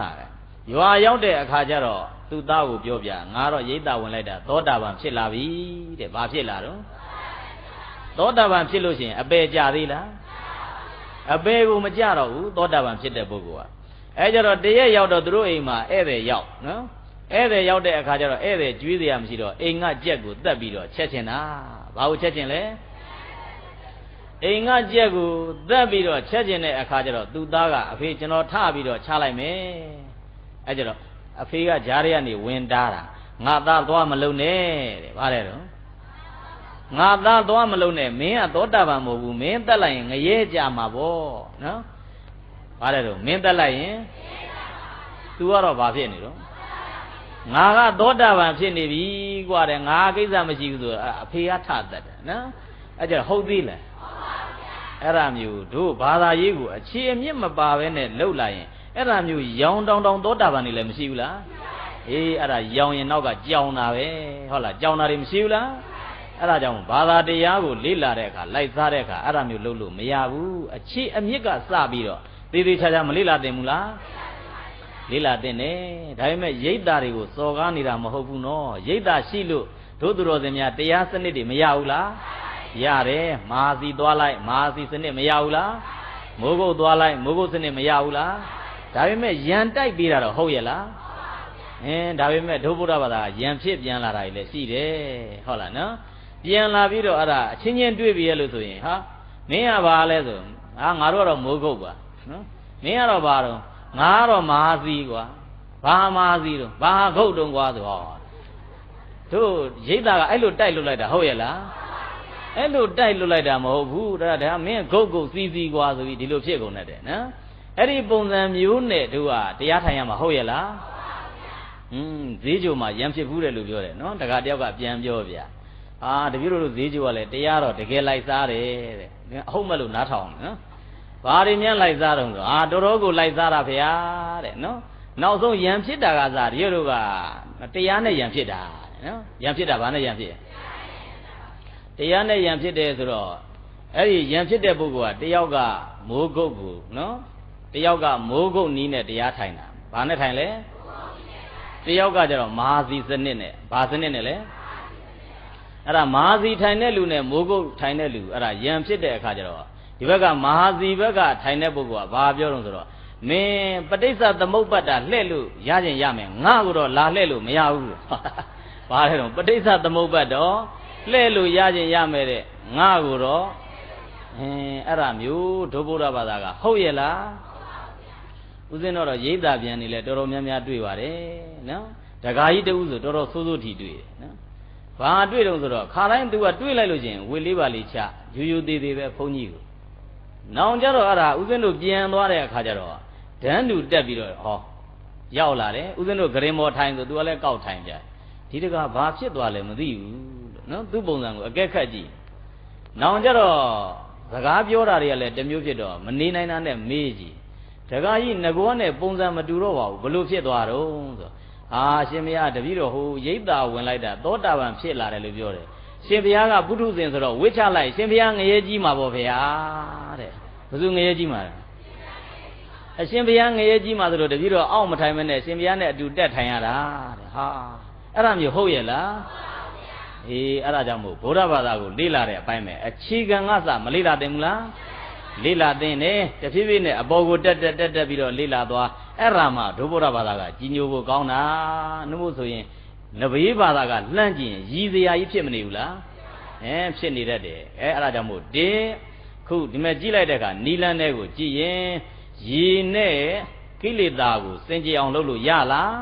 လာတယ်ရွာရောက်တဲ့အခါကျတော့သူ့သားကိုပြောပြငါတော့ရိတ်တာဝင်လိုက်တာသောတာပန်ဖြစ်လာပြီတဲ့ဘာဖြစ်လာတော့သောတာပန်ဖြစ်လို့ရှိရင်အပေကြသေးလားအပေကိုမကြတော့ဘူးသောတာပန်ဖြစ်တဲ့ပုဂ္ဂိုလ်ကအဲကြတော့တရက်ရောက်တော့သူတို့အိမ်မှာဧည့်သည်ရောက်နော်ဧည့်သည်ရောက်တဲ့အခါကျတော့ဧည့်သည်ကျွေးစရာမရှိတော့အိမ်ကကြက်ကိုတက်ပြီးတော့ချက်ချင်တာဘာကိုချက်ချင်လဲ အိမ်ကကြက်ကိုတက်ပြီးတော့ချက်ကျင်တဲ့အခါကျတော့သူ့သားကအဖေကျွန်တော်ထပြီးတော့ချလိုက်မယ်အဲကျတော့အဖေကဂျားရဲကနေဝင်တားတာငါသားသွားမလုံနဲ့တဲ့ဗါတယ်တော့ငါသားသွားမလုံနဲ့မင်းကသောတာပန်မဟုတ်ဘူးမင်းတက်လိုက်ရင်ငရဲကြမှာပေါ့နော်ဗါတယ်တော့မင်းတက်လိုက်ရင် तू ကတော့ဘာဖြစ်နေတော့ငါကသောတာပန်ဖြစ်နေပြီกว่าတဲ့ငါကိစ္စမရှိဘူးဆိုအဖေကထတတ်တယ်နော်အဲကျတော့ဟုတ်သေးလား အဲ့ဒါမျိုးတို့ဘာသာရေးကိုအခြေအမြင့်မပါဘဲနဲ့လှုပ်လာရင်အဲ့ဒါမျိုးရောင်တောင်တောင်သောတာပန်နေလည်းမရှိဘူးလားအေးအဲ့ဒါရောင်ရင်နောက်ကကြောင်တာပဲဟုတ်လားကြောင်တာတွေမရှိဘူးလားအဲ့ဒါကြောင့်ဘာသာတရားကိုလေ့လာတဲ့အခါလိုက်စားတဲ့အခါအဲ့ဒါမျိုးလှုပ်လို့မရဘူးအခြေအမြင့်ကစပြီးတော့သေးသေးချာချာမလေ့လာသင်ဘူးလားလေ့လာသင်တယ်ဒါပေမဲ့ရိတ်တာတွေကိုစော်ကားနေတာမဟုတ်ဘူးနော်ရိတ်တာရှိလို့တို့သူတော်စင်များတရားစနစ်တွေမရဘူးလား ရတယ်မာစီသွားလိုက်မာစီစနစ်မရဘူးလားမိုးကုတ်သွားလိုက်မိုးကုတ်စနစ်မရဘူးလားဒါပေမဲ့ယံတိုက်ပေးတာတော့ဟုတ်ရဲ့လားအင်းဒါပေမဲ့ဒုဗုဒ္ဓဘာသာယံဖြစ်ပြန်လာတာကြီးလည်းရှိတယ်ဟုတ်လားနော်ပြန်လာပြီးတော့အဲ့ဒါအချင်းချင်းတွေ့ပြီရဲ့လို့ဆိုရင်ဟာမင်းကဘာလဲဆိုဟာငါတို့ကတော့မိုးကုတ်ပါနော်မင်းကတော့ဘာတော့ငါကတော့မာစီကွာဘာမာစီတော့ဘာဂုတ်တုံကွာဆိုဟောတို့ရိတ်တာကအဲ့လိုတိုက်လွတ်လိုက်တာဟုတ်ရဲ့လား အဲ့လိုတိုက်လွတ်လိုက်တာမဟုတ်ဘူးဒါဒါမင်းဂုတ်ဂုတ်စီစီကွာဆိုပြီးဒီလိုဖြစ်ကုန်တတ်တယ်နော်အဲ့ဒီပုံစံမျိုးနဲ့တို့ကတရားထိုင်ရမှာဟုတ်ရဲ့လားอืมဈေးကြိုမှာရံဖြစ်ဘူးတယ်လို့ပြောတယ်နော်တခါတယောက်ကပြန်ပြောဗျာအာတပည့်တို့ဈေးကြိုကလည်းတရားတော့တကယ်လိုက်စားတယ်တဲ့အဟုတ်မဲ့လို့နားထောင်နော်ဘာတွေများလိုက်စားတော့ဆိုအာတော်တော်ကိုလိုက်စားတာဖေဟာတဲ့နော်နောက်ဆုံးယံဖြစ်တာကစားတပည့်တို့ကတရားနဲ့ယံဖြစ်တာနော်ယံဖြစ်တာဘာနဲ့ယံဖြစ် တရားနဲ့ယံဖြစ်တယ်ဆိုတော့အဲ့ဒီယံဖြစ်တဲ့ပုဂ္ဂိုလ်ကတယောက်ကမိုးကုတ်ကိုနော်တယောက်ကမိုးကုတ်နီးနဲ့တရားထိုင်တာဘာနဲ့ထိုင်လဲတယောက်ကကျတော့မဟာစီစနစ်နဲ့ဘာစနစ်နဲ့လဲအဲ့ဒါမဟာစီထိုင်တဲ့လူနဲ့မိုးကုတ်ထိုင်တဲ့လူအဲ့ဒါယံဖြစ်တဲ့အခါကျတော့ဒီဘက်ကမဟာစီဘက်ကထိုင်တဲ့ပုဂ္ဂိုလ်ကဘာပြောတော့ဆိုတော့မင်းပဋိစ္စသမုပ္ပတ်တာလှဲ့လို့ရခြင်းရမယ်ငါ့ကိုတော့လာလှဲ့လို့မရဘူးဘာလဲတော့ပဋိစ္စသမုပ္ပတ်တော့ လှဲ့လို့ရခြင်းရမယ်တဲ့ငါ့ကိုတော့အင်းအဲ့ဒါမျိုးဒုဗုဒ္ဓဘာသာကဟုတ်ရဲ့လားဦးဇင်းတော်ရိတ်တာပြန်နေလဲတော်တော်များများတွေ့ပါတယ်နော်တခါကြီးတူဆိုတော်တော်ဆိုးဆိုးထီတွေ့တယ်နော်ဘာတွေ့တော့ဆိုတော့ခါတိုင်းသူကတွေ့လိုက်လို့ချင်းဝေလေးပါလေးချယူယူသေးသေးပဲဘုန်းကြီးကိုနောင်ကြတော့အဲ့ဒါဦးဇင်းတို့ပြန်သွားတဲ့အခါကျတော့ဒန်းတူတက်ပြီးတော့ဟောရောက်လာတယ်ဦးဇင်းတို့ဂရင်မော်ထိုင်ဆိုသူကလည်းကောက်ထိုင်ကြဒီတကဘာဖြစ်သွားလဲမသိဘူးလို့ နော်သူ့ပုံစံကိုအကဲခတ်ကြည့်နောင်ကြတော့စကားပြောတာတွေကလည်းတမျိုးဖြစ်တော့မနေနိုင်တာနဲ့မေးကြည့်တခါကြီးငကောနဲ့ပုံစံမတူတော့ပါဘူးဘလို့ဖြစ်သွားတော့ဆိုဟာရှင်မရတပည့်တော်ဟိုရိတ်တာဝင်လိုက်တာသောတာပန်ဖြစ်လာတယ်လို့ပြောတယ်ရှင်ဘုရားကပုထုဇဉ်ဆိုတော့ဝိချလိုက်ရှင်ဘုရားငရဲကြီးမှာပေါ့ဗျာတဲ့ဘယ်သူငရဲကြီးမှာလဲအရှင်ဘုရားငရဲကြီးမှာဆိုတော့တပည့်တော်အောက်မထိုင်မနဲ့ရှင်ဘုရားနဲ့အတူတက်ထိုင်ရတာတဲ့ဟာအဲ့ဒါမျိုးဟုတ်ရဲ့လား အေးအဲ့ဒါကြောင့်မို့ဗုဒ္ဓဘာသာကိုလေ့လာတဲ့အပိုင်းပဲအခြေခံကစမလေ့လာသင့်ဘူးလားလေ့လာသင့်တယ်တဖြည်းဖြည်းနဲ့အပေါ်ကိုတက်တက်တက်တက်ပြီးတော့လေ့လာသွားအဲ့ဒါမှဒုဗုဒ္ဓဘာသာကကြီးညိုဖို့ကောင်းတာနှမို့ဆိုရင်နဘေးဘာသာကလှမ်းကြည့်ရင်ရည်စရာကြီးဖြစ်မနေဘူးလားအဲဖြစ်နေတတ်တယ်အဲအဲ့ဒါကြောင့်မို့တင်းခုဒီမဲ့ကြည့်လိုက်တဲ့အခါနီလန်းတဲ့ကိုကြည့်ရင်ရည်နဲ့ကိလေသာကိုစင်ကြယ်အောင်လုပ်လို့ရလား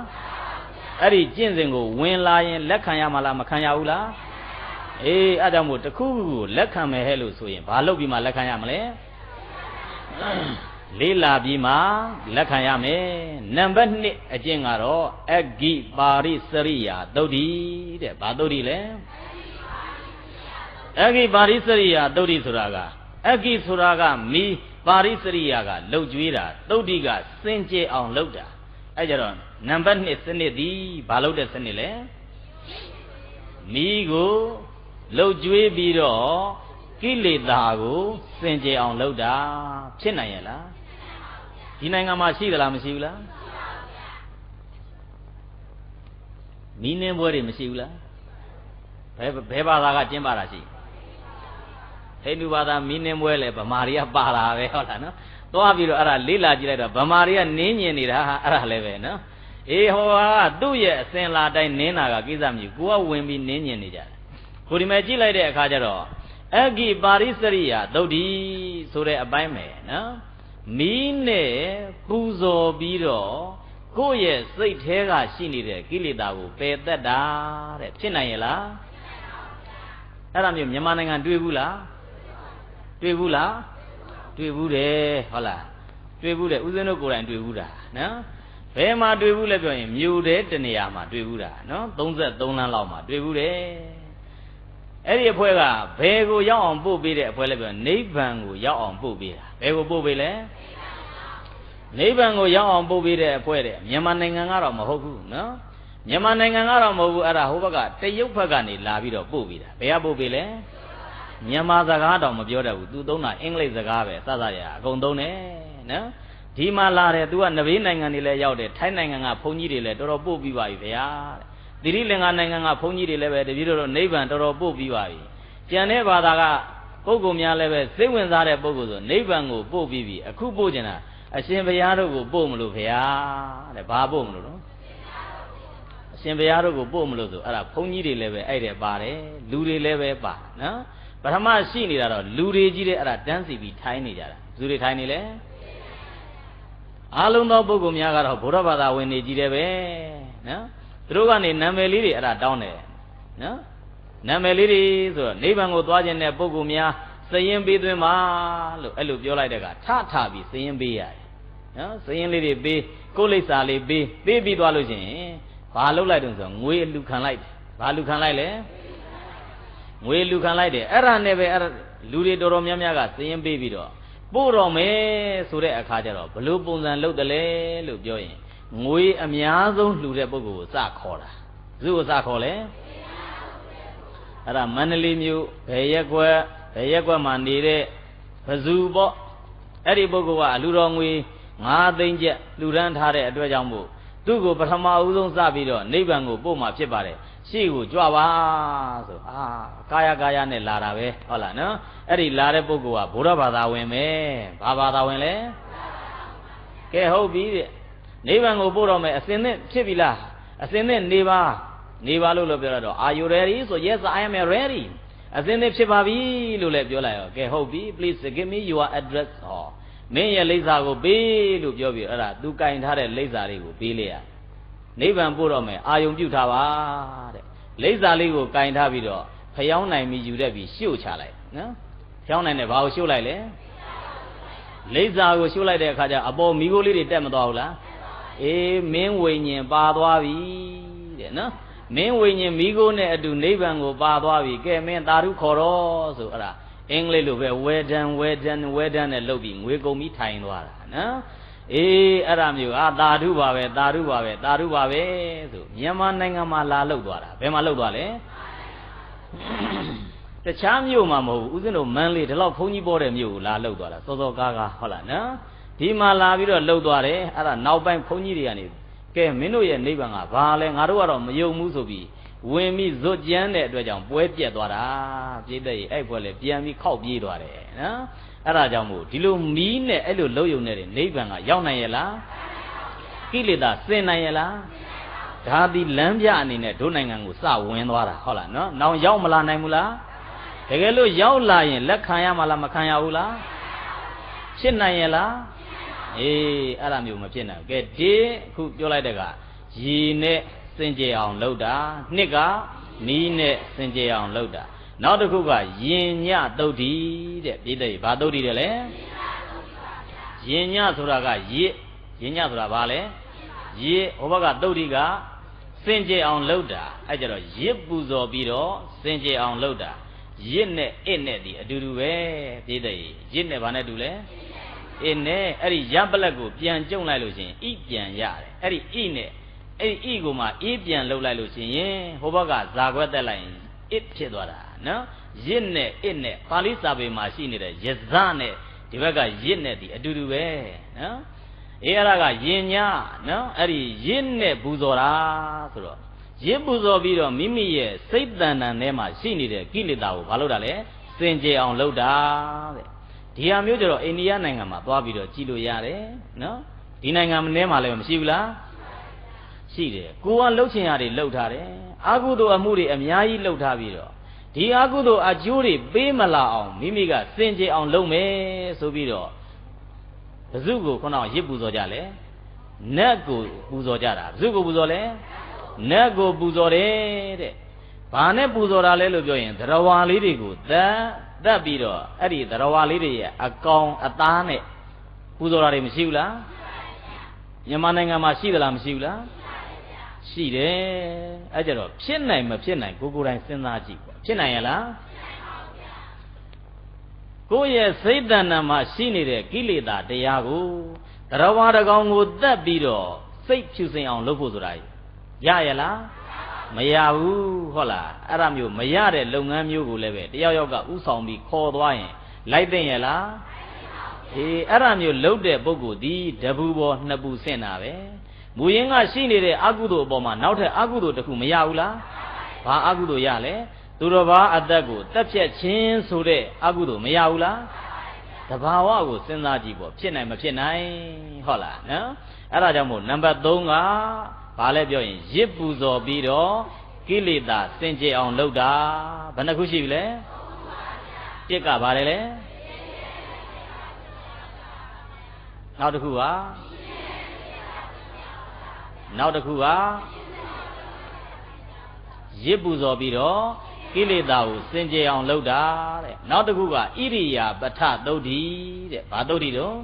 အဲ့ဒီကျင့်စဉ်ကိုဝင်လာရင်လက်ခံရမှာလားမခံရဘူးလားအေးအဲ့ကြောင့်မို့တခုခုကိုလက်ခံမယ်ဟဲ့လို့ဆိုရင်ဘာလုပ်ပြီးမှလက်ခံရမလဲလေးလာပြီးမှလက်ခံရမယ်နံပါတ်1အကျင့်ကတော့အဂိပါရိစရိယာသုတ်တိတဲ့ဘာသုတ်တိလဲအဂိပါရိစရိယာသုတ်တိဆိုတာကအဂိဆိုတာကမီပါရိစရိယာကလှုပ်ကြွေးတာသုတ်တိကစင်ကြယ်အောင်လှုပ်တာ အဲ့ကြတော့နံပါတ်1စနစ်သည်ဘာလို့တဲ့စနစ်လဲမိကိုလှုပ်ကြွေးပြီးတော့ကိလေသာကိုစင်ကြယ်အောင်လုပ်တာဖြစ်နိုင်ရဲ့လားဒီနိုင်ငံမှာရှိသလားမရှိဘူးလားမိနင်းပွဲတွေမရှိဘူးလားဘယ်ဘယ်ဘာသာကကျင်းပါတာရှိဟိန္ဒူဘာသာမိနင်းပွဲလဲဗမာတွေကပါတာပဲဟုတ်လားနော် သွားပြီးတော့အဲ့ဒါလေးလာကြည့်လိုက်တော့ဗမာတွေကနင်းညင်နေတာဟာအဲ့ဒါလည်းပဲနော်အေးဟောကသူ့ရဲ့အစင်လာတိုင်းနင်းတာကကိစ္စမရှိဘူးကိုကဝင်ပြီးနင်းညင်နေကြတယ်ကိုဒီမဲ့ကြည့်လိုက်တဲ့အခါကျတော့အဂိပါရိစရိယသုတ်ဒီဆိုတဲ့အပိုင်းမယ်နော်မီးနဲ့ပူဇော်ပြီးတော့ကိုယ့်ရဲ့စိတ်แท้ကရှိနေတဲ့ကိလေသာကိုပယ်သက်တာတဲ့ဖြစ်နိုင်ရဲ့လားအဲ့ဒါမျိုးမြန်မာနိုင်ငံတွေ့ဘူးလားတွေ့ဘူးလား တွေ့ဘူးတယ်ဟုတ်လားတွေ့ဘူးတယ်ဦးဇင်းတို့ကိုယ်တိုင်တွေ့ဘူးတာနော်ဘယ်မှာတွေ့ဘူးလဲပြောရင်မြို့တဲ့တနေရာမှာတွေ့ဘူးတာနော်33လမ်းလောက်မှာတွေ့ဘူးတယ်အဲ့ဒီအဖွဲ့ကဘယ်ကိုရောက်အောင်ပို့ပေးတဲ့အဖွဲ့လဲပြောနိဗ္ဗာန်ကိုရောက်အောင်ပို့ပေးတာဘယ်ကိုပို့ပေးလဲနိဗ္ဗာန်ကိုရောက်အောင်ပို့ပေးတဲ့အဖွဲ့တဲ့မြန်မာနိုင်ငံကတော့မဟုတ်ဘူးနော်မြန်မာနိုင်ငံကတော့မဟုတ်ဘူးအဲ့ဒါဟိုဘက်ကတရုတ်ဘက်ကနေလာပြီးတော့ပို့ပေးတာဘယ်ကပို့ပေးလဲ မြန်မာစကားတော့မပြောတတ်ဘူး तू သုံးတာအင်္ဂလိပ်စကားပဲစသရအကုန်သုံးတယ်နော်ဒီမှာလာတယ် तू ကနဘေးနိုင်ငံတွေလည်းရောက်တယ်ထိုင်းနိုင်ငံကဘုန်းကြီးတွေလည်းတော်တော်ပို့ပြီးပါပြီဗျာတဲ့တိရိလင်္ကာနိုင်ငံကဘုန်းကြီးတွေလည်းပဲတပည့်တော်နိဗ္ဗာန်တော်တော်ပို့ပြီးပါပြီကျန်တဲ့ဘာသာကပုဂ္ဂိုလ်များလည်းပဲစိတ်ဝင်စားတဲ့ပုဂ္ဂိုလ်ဆိုနိဗ္ဗာန်ကိုပို့ပြီးပြီအခုပို့ကျင်တာအရှင်ဘုရားတို့ကိုပို့မလို့ဗျာတဲ့ဘာပို့မလို့နော်အရှင်ဘုရားတို့ကိုပို့မလို့ဆိုအဲ့ဒါဘုန်းကြီးတွေလည်းပဲအဲ့တဲ့ပါတယ်လူတွေလည်းပဲပါနော် ပထမရှိနေတာတော့လူတွေကြီးတဲ့အဲ့ဒါတန်းစီပြီးထိုင်းနေကြတာဘယ်သူတွေထိုင်းနေလဲအားလုံးသောပုဂ္ဂိုလ်များကတော့ဘုရားဘာသာဝင်နေကြီးတယ်ပဲနော်သူတို့ကနေနာမည်လေးတွေအဲ့ဒါတောင်းတယ်နော်နာမည်လေးတွေဆိုတော့နိဗ္ဗာန်ကိုသွားခြင်းတဲ့ပုဂ္ဂိုလ်များစရင်ပေးသွင်းပါလို့အဲ့လိုပြောလိုက်တဲ့ကထထပြီးစရင်ပေးရတယ်နော်စရင်လေးတွေပေးကိုယ်လိပ်စာလေးပေးပေးပြီးသွားလို့ရှိရင်ဘာလုပ်လိုက်တုံးဆိုငွေအလူခံလိုက်တယ်ဘာလူခံလိုက်လဲ ငွေလူခံလိုက်တယ်အဲ့ဒါနဲ့ပဲအဲ့လူတွေတော်တော်များများကစရင်ပေးပြီးတော့ပို့တော်မယ်ဆိုတဲ့အခါကျတော့ဘလို့ပုံစံလုပ်တယ်လဲလို့ပြောရင်ငွေအများဆုံးလှူတဲ့ပုဂ္ဂိုလ်ကိုစခေါ်တာဘယ်သူကိုစခေါ်လဲအဲ့ဒါမန္တလေးမြို့ဘယ်ရက်ကွက်ဘယ်ရက်ကွက်မှာနေတဲ့ဘဇူပေါ့အဲ့ဒီပုဂ္ဂိုလ်ကအလူတော်ငွေ9သိန်းကျပ်လှူဒန်းထားတဲ့အတွက်ကြောင့်မို့သူ့ကိုပထမဦးဆုံးစပြီးတော့နိဗ္ဗာန်ကိုပို့မှာဖြစ်ပါတယ် ရှေ့ကိုကြွပါဆိုအာကာယကာယနဲ့လာတာပဲဟုတ်လားနော်အဲ့ဒီလာတဲ့ပုဂ္ဂိုလ်ကဘုရားဘာသာဝင်ပဲဘာဘာသာဝင်လဲကဲဟုတ်ပြီတဲ့နိဗ္ဗာန်ကိုပို့တော့မယ်အစင်သင့်ဖြစ်ပြီလားအစင်သင့်နေပါနေပါလို့လို့ပြောတော့ are you ready ဆို yes i am ready အစင်သင့်ဖြစ်ပါပြီလို့လည်းပြောလိုက်ရောကဲဟုတ်ပြီ please give me your address ဟောမင်းရဲ့လိပ်စာကိုပေးလို့ပြောပြီးအဲ့ဒါသူကင်ထားတဲ့လိပ်စာလေးကိုပေးလိုက်ရ နိဗ္ဗာန်ပို့တော့မယ်အာယုံပြုထားပါတဲ့လိပ်စာလေးကိုကင်ထားပြီးတော့ဖျောင်းနိုင်ပြီးယူတတ်ပြီးရှို့ချလိုက်နော်ဖျောင်းနိုင်တယ်ဘာကိုရှို့လိုက်လဲလိပ်စာကိုရှို့လိုက်တဲ့အခါကျအပေါ်မိခိုးလေးတွေတက်မသွားဘူးလားအေးမင်းဝိညာဉ်ပါသွားပြီတဲ့နော်မင်းဝိညာဉ်မိခိုးနဲ့အတူနိဗ္ဗာန်ကိုပါသွားပြီကဲမင်းသာဓုခေါ်တော့ဆိုအဲ့ဒါအင်္ဂလိပ်လိုပဲ well done well done well done နဲ့လုပ်ပြီးငွေကုန်ပြီးထိုင်သွားတာနော် အေးအဲ့ဒါမျိုးအာသာဓုပါပဲသာဓုပါပဲသာဓုပါပဲဆိုမြန်မာနိုင်ငံမှာလာလုပ်သွားတာဘယ်မှာလုပ်သွားလဲတခြားမြို့မှာမဟုတ်ဘူးဦးဇင်းတို့မန်းလေးဒီလောက်ဘုန်းကြီးပေါ်တဲ့မြို့ကိုလာလုပ်သွားတာစောစောကားကားဟုတ်လားနော်ဒီမှာလာပြီးတော့လှုပ်သွားတယ်အဲ့ဒါနောက်ပိုင်းဘုန်းကြီးတွေကနေကဲမင်းတို့ရဲ့နိဗ္ဗာန်ကဘာလဲငါတို့ကတော့မယုံဘူးဆိုပြီးဝင်ပြီးဇွတ်ကြမ်းတဲ့အတွက်ကြောင့်ပွဲပြက်သွားတာပြည့်တဲ့ရေအဲ့ပွဲလေပြန်ပြီးခောက်ပြေးသွားတယ်နော် အဲ့ဒါကြောင့်မို့ဒီလိုမီးနဲ့အဲ့လိုလှုပ်ယုံနေတဲ့နိဗ္ဗာန်ကရောက်နိုင်ရဲ့လားကိလေသာစင်နိုင်ရဲ့လားဒါသည်လမ်းပြအနေနဲ့ဒုနိုင်ငံကိုစဝင်သွားတာဟုတ်လားနော်။နောင်ရောက်မလာနိုင်ဘူးလား။တကယ်လို့ရောက်လာရင်လက်ခံရမှာလားမခံရဘူးလား။ဖြစ်နိုင်ရဲ့လား။အေးအဲ့ဒါမျိုးမဖြစ်နိုင်ဘူး။ကဲဒီအခုပြောလိုက်တဲ့ကရေနဲ့စင်ကြယ်အောင်လှုပ်တာနှစ်ကနီးနဲ့စင်ကြယ်အောင်လှုပ်တာ နောက်တစ်ခုကယင်ညတုတ်တီတဲ့ပြိတ္တိဘာတုတ်တီတယ်လဲယင်ညဆိုတာကရစ်ယင်ညဆိုတာဘာလဲရစ်ဟိုဘက်ကတုတ်တီကစင်ကြယ်အောင်လှုပ်တာအဲ့ကြတော့ရစ်ပူဇော်ပြီးတော့စင်ကြယ်အောင်လှုပ်တာရစ်နဲ့အစ်နဲ့ဒီအတူတူပဲပြိတ္တိရစ်နဲ့ဘာနဲ့တူလဲအင်းနဲ့အဲ့ဒီရပ်ပလက်ကိုပြန်ကျုံလိုက်လို့ရှင်ဣပြန်ရတယ်အဲ့ဒီဣနဲ့အဲ့ဒီဣကိုမှအေးပြန်လှုပ်လိုက်လို့ရှင်ရင်ဟိုဘက်ကဇာခွက်တက်လိုက်ရင်ဣဖြစ်သွားတာ နော်ရစ်နဲ့ဣနဲ့ပါဠိစာပေမှာရှိနေတဲ့ယဇနဲ့ဒီဘက်ကရစ်နဲ့ဒီအတူတူပဲနော်အေးအဲ့ဒါကယင်ညာနော်အဲ့ဒီရစ်နဲ့ပူဇော်တာဆိုတော့ရစ်ပူဇော်ပြီးတော့မိမိရဲ့စိတ်တန်တန်ထဲမှာရှိနေတဲ့ကိလေသာကိုဘာလို့တာလဲစင်ကြယ်အောင်လုပ်တာတဲ့ဒီဟာမျိုးကြတော့အိန္ဒိယနိုင်ငံမှာသွားပြီးတော့ကြည်လို့ရတယ်နော်ဒီနိုင်ငံထဲမှာလည်းမရှိဘူးလားရှိတယ်ကိုကလှုပ်ချင်ရတွေလှုပ်ထားတယ်အာဟုသောအမှုတွေအများကြီးလှုပ်ထားပြီးတော့ ဒီအာဟုသောအကျိုးတွေပေးမလာအောင်မိမိကစင်ကြယ်အောင်လုပ်မယ်ဆိုပြီးတော့ဘဇုကိုခုနကရစ်ပူဇော်ကြလဲနတ်ကိုပူဇော်ကြတာဘဇုကိုပူဇော်လဲနတ်ကိုပူဇော်တယ်တဲ့ဘာနဲ့ပူဇော်တာလဲလို့ပြောရင်သရဝါလေးတွေကိုတတ်တတ်ပြီးတော့အဲ့ဒီသရဝါလေးတွေရဲ့အကောင်အသားနဲ့ပူဇော်တာတွေမရှိဘူးလားမြန်မာနိုင်ငံမှာရှိသလားမရှိဘူးလားရှိတယ်အဲ့ကြတော့ဖြစ်နိုင်မဖြစ်နိုင်ကိုကိုယ်တိုင်စဉ်းစားကြည့်ပေါ့ ဖြစ်နိုင်ရလားကိုယ့်ရဲ့စိတ်တဏ္ဍာမှာရှိနေတဲ့ကိလေသာတရားကိုတရဝါတကောင်ကိုတတ်ပြီးတော့စိတ်ဖြူစင်အောင်လုပ်ဖို့ဆိုတာရရလားမရဘူးဟုတ်လားအဲ့ဒါမျိုးမရတဲ့လုပ်ငန်းမျိုးကိုလည်းပဲတယောက်ယောက်ကဥဆောင်ပြီးခေါ်သွားရင်လိုက်တဲ့ရလားအေးအဲ့ဒါမျိုးလုပ်တဲ့ပုဂ္ဂိုလ်ဒီတပူပေါ်နှစ်ပူဆင့်တာပဲမူရင်းကရှိနေတဲ့အကုသိုလ်အပေါ်မှာနောက်ထပ်အကုသိုလ်တစ်ခုမရဘူးလားဘာအကုသိုလ်ရလဲ သူတော်ဘာအသက်ကိုတက်ဖြတ်ခြင်းဆိုတဲ့အကုသိုလ်မရဘူးလားတဘာဝကိုစဉ်းစားကြည့်ပေါ့ဖြစ်နိုင်မဖြစ်နိုင်ဟုတ်လားနော်အဲ့ဒါကြောင့်မို့နံပါတ်3ကဘာလဲပြောရင်ရစ်ပူဇော်ပြီးတော့ကိလေသာစင်ကြယ်အောင်လုပ်တာဘယ်နှခုရှိပြီလဲတစ်ကဘာလဲလဲနောက်တစ်ခုကနောက်တစ်ခုကရစ်ပူဇော်ပြီးတော့ ကိလေသာကိုစင်ကြယ်အောင်လုပ်တာတဲ့နောက်တစ်ခုကဣရိယာပဋ္ဌသုတ်တိတဲ့ဘာသုတ်တိတော့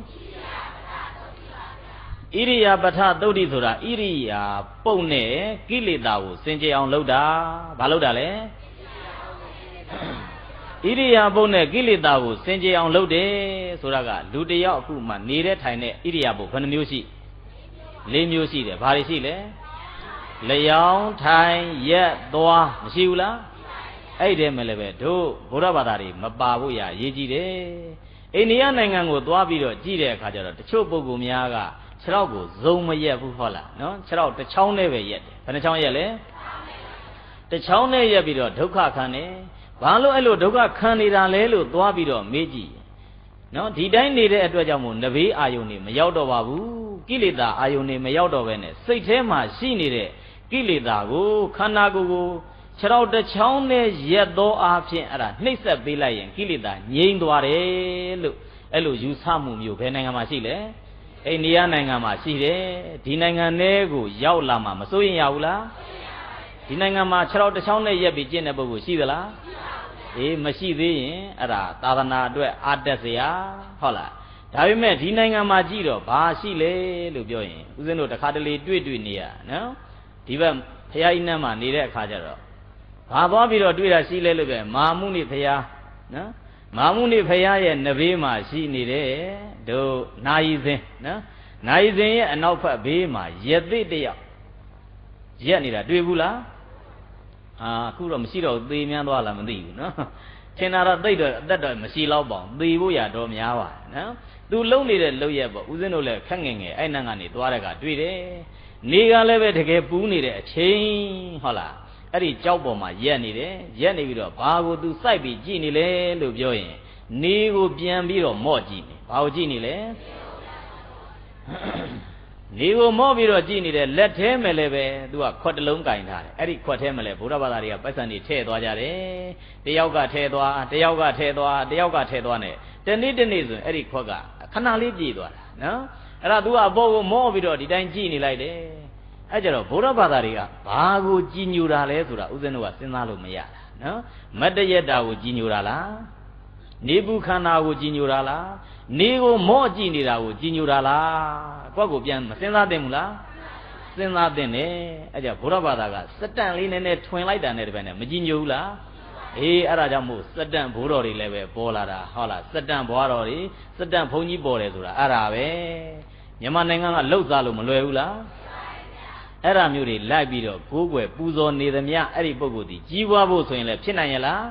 ဣရိယာပဋ္ဌသုတ်တိဆိုတာဣရိယာပုံနဲ့ကိလေသာကိုစင်ကြယ်အောင်လုပ်တာဘာလုပ်တာလဲဣရိယာပုတ်နဲ့ကိလေသာကိုစင်ကြယ်အောင်လုပ်တယ်ဆိုတာကလူတယောက်အခုမှနေတဲ့ထိုင်တဲ့ဣရိယာပုတ်ဘယ်နှမျိုးရှိ၄မျိုးရှိတယ်ဘာတွေရှိလဲလျောင်းထိုင်ရက်သွားမရှိဘူးလား အဲ့ဒီတည်းမဲ့လည်းပဲတို့ဘုရားဘာသာတွေမပါဖို့ရရေးကြည့်တယ်အိန္ဒိယနိုင်ငံကိုသွားပြီးတော့ကြည့်တဲ့အခါကျတော့တချို့ပုဂ္ဂိုလ်များကခြေထောက်ကိုဇုံမရက်ဘူးဟုတ်လားနော်ခြေထောက်တစ်ချောင်းနဲ့ပဲရက်တယ်ဘယ်နှချောင်းရက်လဲတစ်ချောင်းနဲ့ရက်ပြီးတော့ဒုက္ခခံတယ်ဘာလို့အဲ့လိုဒုက္ခခံနေတာလဲလို့သွားပြီးတော့မေးကြည့်နော်ဒီတိုင်းနေတဲ့အတွက်ကြောင့်မို့နဘေးအာယုန်နေမရောက်တော့ပါဘူးကိလေသာအာယုန်နေမရောက်တော့ဘဲနဲ့စိတ်ထဲမှာရှိနေတဲ့ကိလေသာကိုခန္ဓာကိုယ်ကို ခြေတော်တစ်ချောင်းနဲ့ရက်သောအားဖြင့်အဲ့ဒါနှိမ့်ဆက်ပေးလိုက်ရင်ကိလေသာငြိမ်းသွားတယ်လို့အဲ့လိုယူဆမှုမျိုးဘယ်နိုင်ငံမှာရှိလဲအိန္ဒိယနိုင်ငံမှာရှိတယ်ဒီနိုင်ငံထဲကိုရောက်လာမှမစိုးရင်ရဘူးလားဒီနိုင်ငံမှာခြေတော်တစ်ချောင်းနဲ့ရက်ပြီးကျင့်တဲ့ပုဂ္ဂိုလ်ရှိသလားအေးမရှိသေးရင်အဲ့ဒါသာသနာအတွက်အာတက်စရာဟုတ်လားဒါပေမဲ့ဒီနိုင်ငံမှာကြည့်တော့ဘာရှိလဲလို့ပြောရင်ဦးဇင်းတို့တခါတလေတွေ့တွေ့နေရနော်ဒီဘက်ဖရာကြီးနတ်မှာနေတဲ့အခါကျတော့ ဘာသွားပြီးတော့တွေ့တာရှိလဲလို့ပဲမာမှုနိဖရာနော်မာမှုနိဖရာရဲ့နဘေးမှာရှိနေတဲ့တို့နာယီစင်နော်နာယီစင်ရဲ့အနောက်ဘက်ဘေးမှာရသိတယောက်ရက်နေတာတွေ့ဘူးလားအာအခုတော့မရှိတော့သေမြန်းသွားလားမသိဘူးနော်ထင်တာတော့သိတော့အသက်တော့မရှိတော့ပါဘူးသေဖို့ရတော့များပါနော်သူလုံနေတဲ့လုံရက်ပေါ့ဦးဇင်းတို့လည်းခက်ငယ်ငယ်အဲ့နန်းကနေသွားတဲ့ကတွေ့တယ်နေကလည်းပဲတကယ်ပူးနေတဲ့အချိန်ဟုတ်လား အဲ့ဒီကြောက်ပေါ်မှာရက်နေတယ်ရက်နေပြီးတော့ဘာကိုသူစိုက်ပြီးကြည်နေလဲလို့ပြောရင်နေကိုပြန်ပြီးတော့မော့ကြည့်နေဘာကိုကြည့်နေလဲနေကိုမော့ပြီးတော့ကြည်နေတယ်လက်ထဲမဲ့လည်းပဲသူကခွက်တလုံးကင်ထားတယ်အဲ့ဒီခွက်ထဲမဲ့လည်းဗုဒ္ဓဘာသာတွေကပိုက်ဆံတွေထည့်သွားကြတယ်တယောက်ကထည့်သွားတယောက်ကထည့်သွားတယောက်ကထည့်သွားနေတနေ့တနေ့ဆိုရင်အဲ့ဒီခွက်ကခဏလေးပြေးသွားတာနော်အဲ့ဒါသူကအပေါ်ကိုမော့ပြီးတော့ဒီတိုင်းကြည်နေလိုက်တယ် အဲ့ကြတော့ဗုဒ္ဓဘာသာတွေကဘာကိုကြည်ညိုတာလဲဆိုတာဥစဉ်တို့ကစဉ်းစားလို့မရတာနော်မတ္တယတ္တာကိုကြည်ညိုတာလားနေဘူးခန္ဓာကိုကြည်ညိုတာလားနေကိုမော့ကြည့်နေတာကိုကြည်ညိုတာလားကိုယ့်ကိုပြန်မစဉ်းစားသင့်ဘူးလားစဉ်းစားသင့်တယ်အဲ့ကြဗုဒ္ဓဘာသာကစတန်လေးနည်းနည်းထွင်လိုက်တာနဲ့တပည့်နဲ့မကြည်ညိုဘူးလားအေးအဲ့ဒါကြောင့်မို့စတန်ဘိုးတော်တွေလည်းပဲပေါ်လာတာဟုတ်လားစတန်ဘွားတော်တွေစတန်ဘုန်းကြီးပေါ်တယ်ဆိုတာအဲ့ဒါပဲမြန်မာနိုင်ငံကလှုပ်စားလို့မလွယ်ဘူးလား အဲ့ဒါမျိုးတွေလိုက်ပြီးတော့ကိုးကွယ်ပူဇော်နေသမျှအဲ့ဒီပုဂ္ဂိုလ်ဒီကြီးပွားဖို့ဆိုရင်လည်းဖြစ်နိုင်ရလား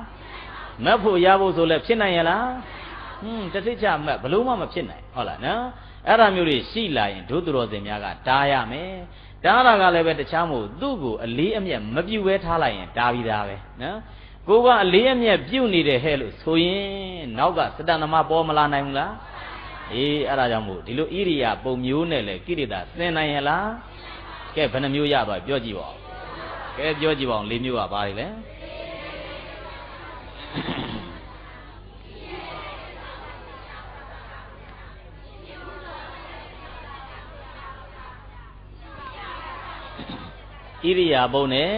မက်ဖို့ရဖို့ဆိုလည်းဖြစ်နိုင်ရလားဟွန်းတတိချမက်ဘလို့မှမဖြစ်နိုင်ဟုတ်လားနော်အဲ့ဒါမျိုးတွေရှိလာရင်ဒုသူတော်စင်များကတားရမယ်တတားတာကလည်းပဲတခြားမဟုတ်သူ့ကိုအလေးအမြတ်မပြုတ်ပဲထားလိုက်ရင်ဒါပြီးသားပဲနော်ကိုကအလေးအမြတ်ပြုတ်နေတယ်ဟဲ့လို့ဆိုရင်နောက်ကစတန်သမားပေါ်မလာနိုင်ဘူးလားအေးအဲ့ဒါကြောင့်မို့ဒီလိုဣရိယာပုံမျိုးနဲ့လေကိရိတာသင်နိုင်ရလား ကဲဘယ်နှမျိုးရသွားပြောကြည့်ပါဦးကဲပြောကြည့်ပါဦး၄မျိုးကဘာတွေလဲဣရိယာပုနဲ့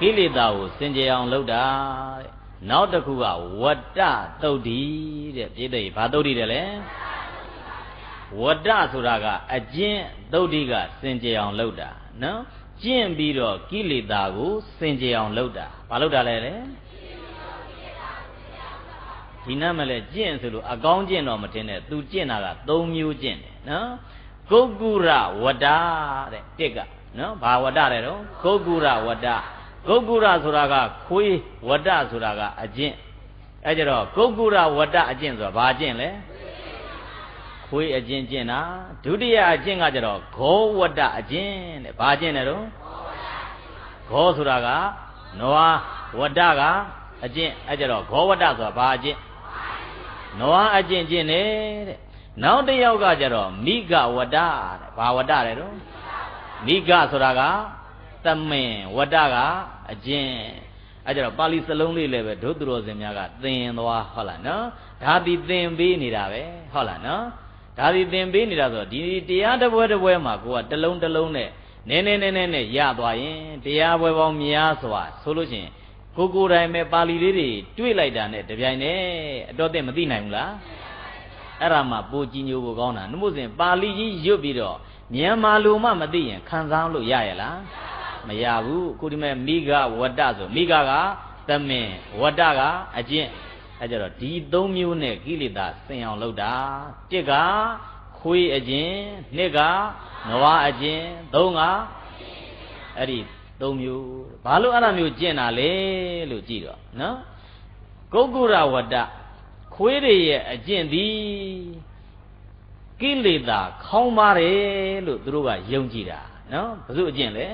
ကိလေသာကိုစင်ကြယ်အောင်လုပ်တာတဲ့နောက်တစ်ခုကဝတ္တတုတ်တိတဲ့ပြည့်တဲ့ဘာတုတ်တိတယ်လဲ ဝတ္တဆိုတာကအကျင့်တုတ်တိကစင်ကြယ်အောင်လုပ်တာနော်ကျင့်ပြီးတော့ကိလေသာကိုစင်ကြယ်အောင်လုပ်တာဘာလုပ်တာလဲလဲဒီနတ်မလဲကျင့်ဆိုလို့အကောင်းကျင့်တော့မတင်နဲ့သူကျင့်တာက၃မျိုးကျင့်တယ်နော်ကုတ်ကုရဝတ္တတဲ့တစ်ကနော်ဘာဝတ္တလဲတော့ဂုတ်ကုရဝတ္တဂုတ်ကုရဆိုတာကခွေးဝတ္တဆိုတာကအကျင့်အဲကြတော့ဂုတ်ကုရဝတ္တအကျင့်ဆိုတာဘာအကျင့်လဲ ခွေးအကျင့်ကျင့်တာဒုတိယအကျင့်ကကြတော့ဂောဝတ္တအကျင့်တဲ့ဘာအကျင့်လဲတော့ဂောဆိုတာကနွားဝတ္တကအကျင့်အဲကြတော့ဂောဝတ္တဆိုတာဘာအကျင့်နွားအကျင့်ကျင့်နေတဲ့နောက်တစ်ယောက်ကကြတော့မိဂဝတ္တတဲ့ဘာဝတ္တလဲတော့နိဂဆိုတာကသမင်ဝတ္တကအကျင့်အဲကြတော့ပါဠိစလုံးလေးလည်းပဲဒုသူတော်စင်များကသင်သွားဟုတ်လားနော်ဒါဒီသင်ပေးနေတာပဲဟုတ်လားနော် ဒါဒီသင်ပေးနေတာဆိုတော့ဒီတရားတစ်ပွဲတစ်ပွဲမှာကိုကတစ်လုံးတစ်လုံးနဲ့နည်းနည်းနည်းနည်းနဲ့ရသွားရင်တရားပွဲပေါင်းများစွာဆိုလို့ရှိရင်ကိုကိုယ်တိုင်ပဲပါဠိလေးတွေတွေ့လိုက်တာနဲ့တပြိုင်နက်အတော်တဲ့မသိနိုင်ဘူးလားအဲ့ဒါမှပိုကြည်ညိုဖို့ကောင်းတာနှမို့စဉ်ပါဠိကြီးရွတ်ပြီးတော့မြန်မာလိုမှမသိရင်ခံစားလို့ရရလားမရဘူးအခုဒီမဲ့မိဂဝတ္တဆိုမိဂကသမင်ဝတ္တကအကျင့် အဲကြတော့ဒီသုံးမျိုးနဲ့ကိလေသာဆင်အောင်လုပ်တာတစ်ကခွေးအကျင့်နှစ်ကနွားအကျင့်သုံးကအဲ့ဒီသုံးမျိုးဘာလို့အဲ့လိုမျိုးကျင့်တာလဲလို့ကြည့်တော့နော်ကုက္ကုရဝတ္တခွေးတွေရဲ့အကျင့်သည်ကိလေသာခေါင်းပါတယ်လို့သူတို့ကယုံကြည်တာနော်ဘယ်သူအကျင့်လဲ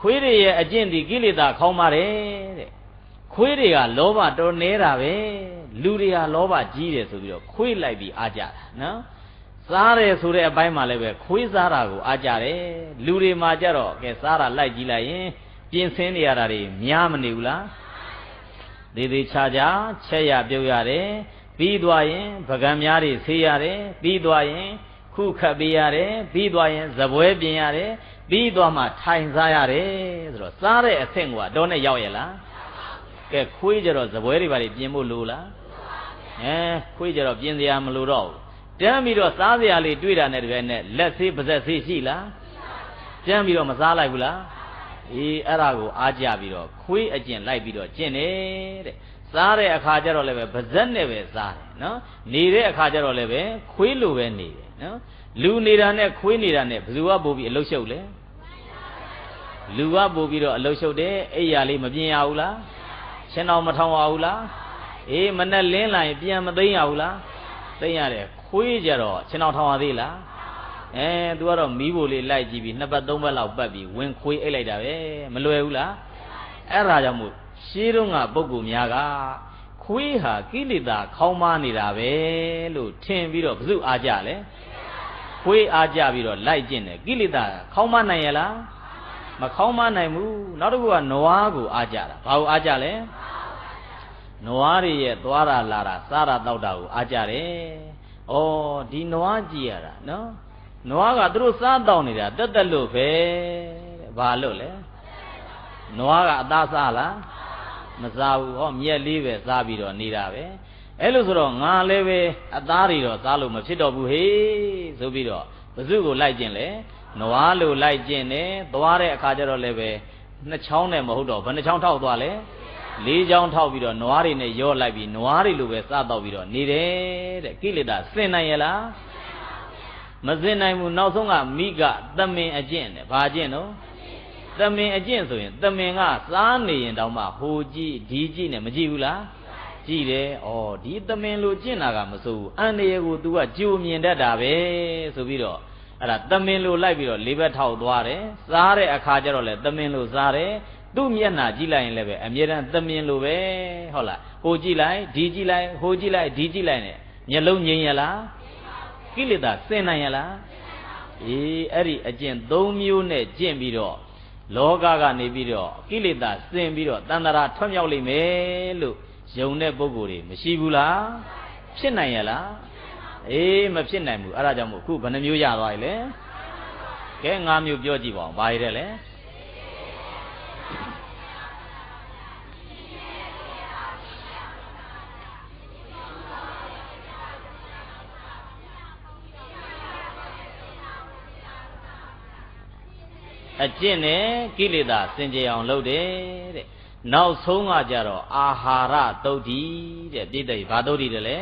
ခွေးတွေရဲ့အကျင့်ဒီကိလေသာခေါင်းပါတယ်တဲ့ ခွေးတွေကလောဘတော်နေတာပဲလူတွေကလောဘကြီးတယ်ဆိုပြီးတော့ခွေးလိုက်ပြီးအားကြတာနော်စားတယ်ဆိုတဲ့အပိုင်းမှာလည်းပဲခွေးစားတာကိုအားကြတယ်လူတွေမှာကြတော့ကဲစားတာလိုက်ကြည့်လိုက်ရင်ပြင်ဆင်နေရတာတွေများမနေဘူးလားသေးသေးချာချာချက်ရပြုတ်ရတယ်ပြီးသွားရင်ပကံများတွေဆေးရတယ်ပြီးသွားရင် ခုခတ်ပေးရတယ်ပြီးသွားရင်ဇပွဲပြင်ရတယ်ပြီးသွားမှထိုင်စားရတယ်ဆိုတော့စားတဲ့အဆင့်ကတော့နဲ့ရောက်ရလား ကဲခွေးကြတော့ဇပွဲတွေပါပြင်ဖို့လိုလားအဲခွေးကြတော့ပြင်စရာမလိုတော့ဘူးတန်းပြီးတော့စားစရာလေးတွေ့တာနဲ့တကယ်နဲ့လက်ဆေးပါဇက်ဆေးရှိလားတန်းပြီးတော့မစားလိုက်ဘူးလားအေးအဲ့ဒါကိုအားကြပြီးတော့ခွေးအကျင့်လိုက်ပြီးတော့ကျင့်တယ်တဲ့စားတဲ့အခါကျတော့လည်းပဲပါဇက်နဲ့ပဲစားတယ်နော်နေတဲ့အခါကျတော့လည်းပဲခွေးလိုပဲနေတယ်နော်လူနေတာနဲ့ခွေးနေတာနဲ့ဘယ်သူကပို့ပြီးအလုရှုပ်လဲလူကပို့ပြီးတော့အလုရှုပ်တယ်အိယာလေးမပြင်းရဘူးလား ရှင်းအောင်မထောင်ရဘူးလားအေးမနဲ့လင်းလာရင်ပြန်မသိမ်းရဘူးလားသိမ်းရတယ်ခွေးကြတော့ရှင်းအောင်ထောင်ရသေးလားအဲ तू ကတော့မီးဖို့လေးလိုက်ကြည့်ပြီးနှစ်ပတ်သုံးပတ်လောက်ပတ်ပြီးဝင်ခွေးအိတ်လိုက်တာပဲမလွယ်ဘူးလားအဲ့ဒါကြောင့်မို့ရှင်းတော့ကပုဂ္ဂိုလ်များကခွေးဟာကိလေသာခေါင်းမနေတာပဲလို့ထင်ပြီးတော့ဘု து အားကြလဲခွေးအားကြပြီးတော့လိုက်ကျင့်တယ်ကိလေသာခေါင်းမနိုင်ရလား မခေါင်းမနိုင်ဘူးနောက်တစ်ခုကနွားကိုအားကြတာဘာကိုအားကြလဲနွားတွေရဲ့သွားတာလာတာစားတာတောက်တာကိုအားကြတယ်ဩဒီနွားကြည့်ရတာနော်နွားကသူတို့စားတောက်နေတာတက်တက်လို့ပဲတဲ့ဘာလို့လဲနွားကအသားစားလားမစားဘူးဟောမြက်လေးပဲစားပြီးတော့နေတာပဲအဲ့လိုဆိုတော့ငါလည်းပဲအသားတွေတော့စားလို့မဖြစ်တော့ဘူးဟေးဆိုပြီးတော့ဘဇုကိုလိုက်ကျင်လေ နွားလိုလိုက်ကျင်တယ်သွားတဲ့အခါကျတော့လည်းပဲနှစ်ချောင်းနဲ့မဟုတ်တော့ဘယ်နှချောင်းထောက်သွားလဲလေးချောင်းထောက်ပြီးတော့နွားတွေနဲ့ရော့လိုက်ပြီးနွားတွေလိုပဲစားတော့ပြီးတော့နေတယ်တဲ့ကိလေသာစင်နိုင်ရလားမစင်နိုင်ဘူးနောက်ဆုံးကမိကသမင်အကျင့်တယ်ဘာအကျင့်တော့သမင်အကျင့်ဆိုရင်သမင်ကစားနေရင်တောင်မှဟိုကြည့်ဒီကြည့်နဲ့မကြည့်ဘူးလားကြည့်တယ်ဩဒီသမင်လိုကျင့်တာကမစိုးဘူးအန္တရာယ်ကို तू ကကြိုမြင်တတ်တာပဲဆိုပြီးတော့ အဲ့ဒါသမင်လိုလိုက်ပြီးတော့လေးဘက်ထောက်သွားတယ်စားတဲ့အခါကျတော့လေသမင်လိုစားတယ်သူ့မျက်နှာကြည့်လိုက်ရင်လည်းပဲအမြဲတမ်းသမင်လိုပဲဟုတ်လားဟိုကြည့်လိုက်ဒီကြည့်လိုက်ဟိုကြည့်လိုက်ဒီကြည့်လိုက်နဲ့မျက်လုံးငြိမ်ရလားကိလေသာစင်နိုင်ရလားအေးအဲ့ဒီအကျင့်၃မျိုးနဲ့ကျင့်ပြီးတော့လောကကနေပြီးတော့ကိလေသာစင်ပြီးတော့တန်တရာထွတ်မြောက်လိမ့်မယ်လို့ယုံတဲ့ပုဂ္ဂိုလ်တွေမရှိဘူးလားဖြစ်နိုင်ရလား အေးမဖြစ်နိုင်ဘူးအဲ့ဒါကြောင့်မို့အခုဘယ်နှမျိုးရသွားပြီလဲကဲ၅မျိုးပြောကြည့်ပါဦးဘာရတဲ့လဲအကျင့်နဲ့ကိလေသာစင်ကြယ်အောင်လုပ်တယ်တဲ့နောက်ဆုံးကကြတော့အာဟာရတုတ်တိတဲ့ပြိတ္တိဘာတုတ်တိတယ်လဲ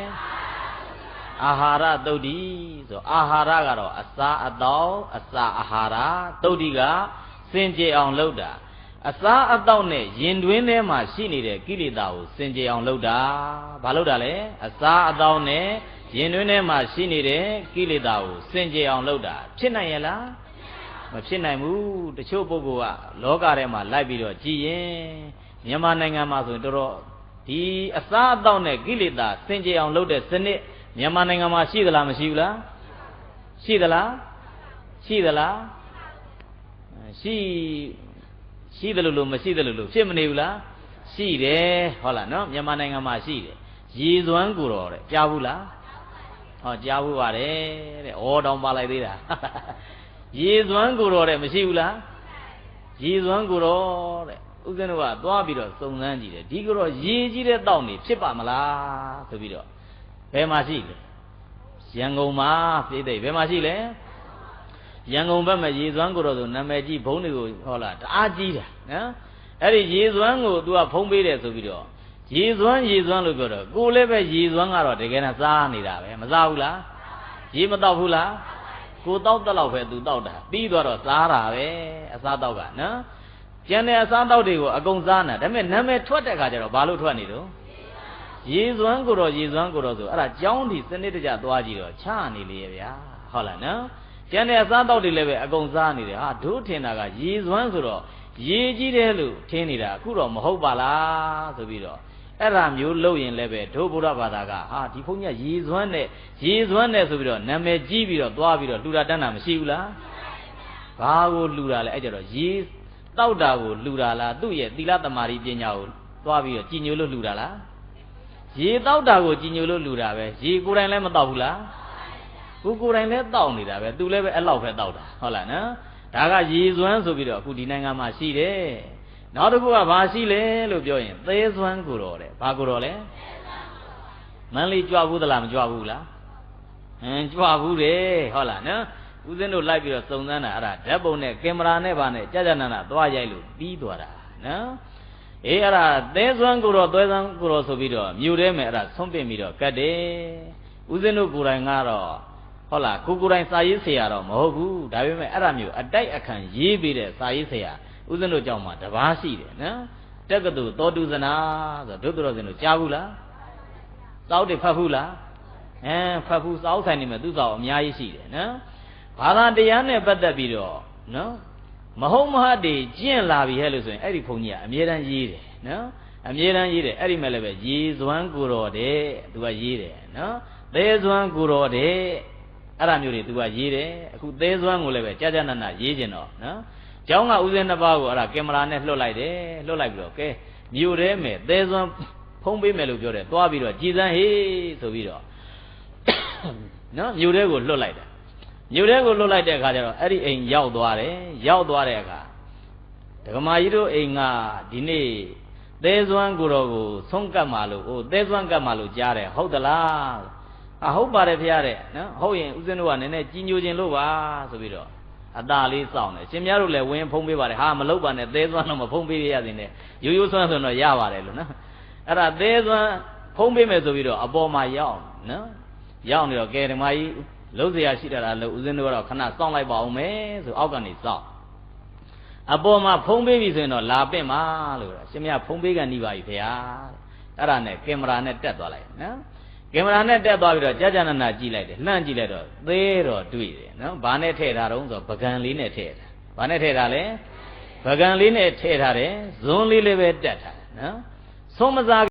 အာဟာရတုတ်တိဆိုအာဟာရကတော့အစာအသောက်အစာအာဟာရတုတ်တိကစင်ကြယ်အောင်လုပ်တာအစာအသောက်နဲ့ရင်တွင်းထဲမှာရှိနေတဲ့ကိလေသာကိုစင်ကြယ်အောင်လုပ်တာဘာလုပ်တာလဲအစာအသောက်နဲ့ရင်တွင်းထဲမှာရှိနေတဲ့ကိလေသာကိုစင်ကြယ်အောင်လုပ်တာဖြစ်နိုင်ရဲ့လားမဖြစ်နိုင်ဘူးတချို့ပုဂ္ဂိုလ်ကလောကထဲမှာလိုက်ပြီးတော့ကြည်ရင်မြန်မာနိုင်ငံမှာဆိုရင်တော်တော်ဒီအစားအသောက်နဲ့ကိလေသာစင်ကြယ်အောင်လုပ်တဲ့စနစ် မြန်မာနိုင်ငံမှာရှိသလားမရှိဘူးလားရှိသလားရှိသလားရှိရှိတယ်လို့လို့မရှိတယ်လို့လို့ဖြစ်မနေဘူးလားရှိတယ်ဟုတ်လားနော်မြန်မာနိုင်ငံမှာရှိတယ်ရေစွမ်းကိုတော်တဲ့ကြားဘူးလားဟောကြားဘူးပါတယ်တဲ့ဩတောင်ပါလိုက်သေးတာရေစွမ်းကိုတော်တဲ့မရှိဘူးလားရေစွမ်းကိုတော်တဲ့ဥစဉ်တို့ကသွားပြီးတော့စုံစမ်းကြည့်တယ်ဒီကိုတော့ရေကြီးတဲ့တောက်နေဖြစ်ပါမလားဆိုပြီးတော့ ဘယ်မှာရှိလဲရန်ကုန်မှာပြိသိဘယ်မှာရှိလဲရန်ကုန်ဘက်မှာရေစွမ်းကိုတော်ဆိုနာမည်ကြီးဘုန်းတွေကိုဟောလာတအားကြီးတာနော်အဲ့ဒီရေစွမ်းကို तू ကဖုံးပေးတယ်ဆိုပြီးတော့ရေစွမ်းရေစွမ်းလို့ပြောတော့ကိုလည်းပဲရေစွမ်းကတော့တကယ်နဲ့စားနေတာပဲမစားဘူးလားရေမတော့ဘူးလားကိုတောက်တက်လောက်ပဲသူတောက်တာပြီးတော့စားတာပဲအစားတောက်ကနော်ကျန်တဲ့အစားတောက်တွေကိုအကုန်စားနေတာဒါပေမဲ့နာမည်ထွက်တဲ့အခါကျတော့ဘာလို့ထွက်နေတော့ ရေစွမ်းကိုတော့ရေစွမ်းကိုတော့ဆိုအဲ့ဒါကြောင်းဒီစနစ်တကျသွားကြည့်တော့ချနေလေရဲ့ဗျာဟုတ်လားနော်ကျန်တဲ့အစားတောက်တွေလည်းပဲအကုန်စားနေတယ်ဟာတို့ထင်တာကရေစွမ်းဆိုတော့ရေကြီးတယ်လို့ထင်နေတာအခုတော့မဟုတ်ပါလားဆိုပြီးတော့အဲ့ဒါမျိုးလုပ်ရင်လည်းပဲဒုဗုဒ္ဓဘာသာကဟာဒီဘုန်းကြီးရေစွမ်းနဲ့ရေစွမ်းနဲ့ဆိုပြီးတော့နာမည်ကြီးပြီးတော့သွားပြီးတော့လှူတာတန်းတာမရှိဘူးလားဘာကိုလှူတာလဲအဲ့ကြတော့ရေတောက်တာကိုလှူတာလားသူ့ရဲ့သီလသမารိပညာကိုသွားပြီးတော့ကြည်ညိုလို့လှူတာလား ရေတောက်တာကိုကြည်ညိုလို့လှူတာပဲရေကိုယ်တိုင်လည်းမတောက်ဘူးလားကိုကိုယ်တိုင်လည်းတောက်နေတာပဲသူလည်းပဲအဲ့လောက်ပဲတောက်တာဟုတ်လားနော်ဒါကရေစွမ်းဆိုပြီးတော့အခုဒီနိုင်ငံမှာရှိတယ်နောက်တစ်ခုကဘာရှိလဲလို့ပြောရင်သဲစွမ်းကိုတော်တဲ့ဘာကိုတော်လဲမန်းလေးကြွဘူးသလားမကြွဘူးလားဟမ်ကြွဘူးတယ်ဟုတ်လားနော်ဦးဇင်းတို့လိုက်ပြီးတော့စုံစမ်းတာအဲ့ဒါဓာတ်ပုံနဲ့ကင်မရာနဲ့ဗာနဲ့ကြာကြာနာနာသွားရိုက်လို့ပြီးသွားတာနော် အေးအဲ့ဒါသဲစွမ်းကိုတော်သဲစွမ်းကိုတော်ဆိုပြီးတော့မြို့ထဲမှာအဲ့ဒါဆုံးပင်ပြီးတော့ကတ်တယ်ဦးဇင်းတို့ကိုယ်တိုင်ကတော့ဟုတ်လားကိုကိုယ်တိုင်စာရေးဆရာတော့မဟုတ်ဘူးဒါပေမဲ့အဲ့ဒါမျိုးအတိုက်အခံရေးပေးတဲ့စာရေးဆရာဦးဇင်းတို့ကြောင့်မှတပားရှိတယ်နော်တက္ကသိုလ်သောတုဇနာဆိုဒုတော်စင်တို့ကြားဘူးလားစောက်တွေဖတ်ဘူးလားအဲဖတ်ဘူးစောက်ဆိုင်နေမယ်သူစောက်အများကြီးရှိတယ်နော်ဘာသာတရားနဲ့ပတ်သက်ပြီးတော့နော် မဟုတ်မဟုတ်တွေကျင့်လာပြီဟဲ့လို့ဆိုရင်အဲ့ဒီဘုန်းကြီးကအမြဲတမ်းရေးတယ်နော်အမြဲတမ်းရေးတယ်အဲ့ဒီမဲ့လည်းပဲရေစွမ်းကိုတော်တဲ့သူကရေးတယ်နော်သဲစွမ်းကိုတော်တဲ့အဲ့ဒါမျိုးတွေသူကရေးတယ်အခုသဲစွမ်းကိုလည်းပဲကြာကြာနာနာရေးကျင်တော့နော်ကျောင်းကဦးဇင်းနှစ်ပါးကိုအဲ့ဒါကင်မရာနဲ့လွှတ်လိုက်တယ်လွှတ်လိုက်ပြီးတော့ကဲမြို့ထဲမဲ့သဲစွမ်းဖုံးပေးမယ်လို့ပြောတယ်သွားပြီးတော့ကြည်စမ်းဟေးဆိုပြီးတော့နော်မြို့ထဲကိုလွှတ်လိုက်တယ် မြို့ထဲကိုလွတ်လိုက်တဲ့အခါကျတော့အဲ့ဒီအိမ်ရောက်သွားတယ်ရောက်သွားတဲ့အခါဒကမာကြီးတို့အိမ်ကဒီနေ့သဲစွမ်းကိုတော်ကိုဆုံးကတ်မှလို့ဟိုသဲစွမ်းကတ်မှလို့ကြားတယ်ဟုတ်သလားအဟုတ်ပါတယ်ဖရားတဲ့နော်ဟုတ်ရင်ဦးဇင်းတို့ကနည်းနည်းကြီးညိုခြင်းလို့ပါဆိုပြီးတော့အตาလေးစောင့်တယ်ရှင်များတို့လည်းဝင်ဖုံးပေးပါတယ်ဟာမလုပ်ပါနဲ့သဲစွမ်းတော့မဖုံးပေးရသေးနဲ့ရိုးရိုးစွမ်းဆိုတော့ရပါတယ်လို့နော်အဲ့ဒါသဲစွမ်းဖုံးပေးမယ်ဆိုပြီးတော့အပေါ်မှာရောက်နော်ရောက်နေတော့ကဲဓမ္မကြီး လုံးเสียရှိတာလားလို့ဦးဇင်းတို့ကတော့ခဏစောင့်လိုက်ပါအောင်မယ်ဆိုအောက်ကနေစောင့်အပေါ်မှာဖုံးပေးပြီဆိုရင်တော့လာပင့်ပါလို့ရှင်မဖုံးပေးကန်နေပါပြီဖေဟာအဲ့ဒါနဲ့ကင်မရာနဲ့တက်သွားလိုက်နော်က ကင်မရာနဲ့တက်သွားပြီးတော့ကြာကြာနာနာကြည့်လိုက်တယ်လှမ်းကြည့်လိုက်တော့သေးတော့တွေ့တယ်နော်ဘာနဲ့ထည့်ထားတော့ဆိုပကံလေးနဲ့ထည့်ထားဘာနဲ့ထည့်ထားလဲပကံလေးနဲ့ထည့်ထားတယ်ဇွန်းလေးလေးပဲတက်ထားတယ်နော်ဆုံးမစား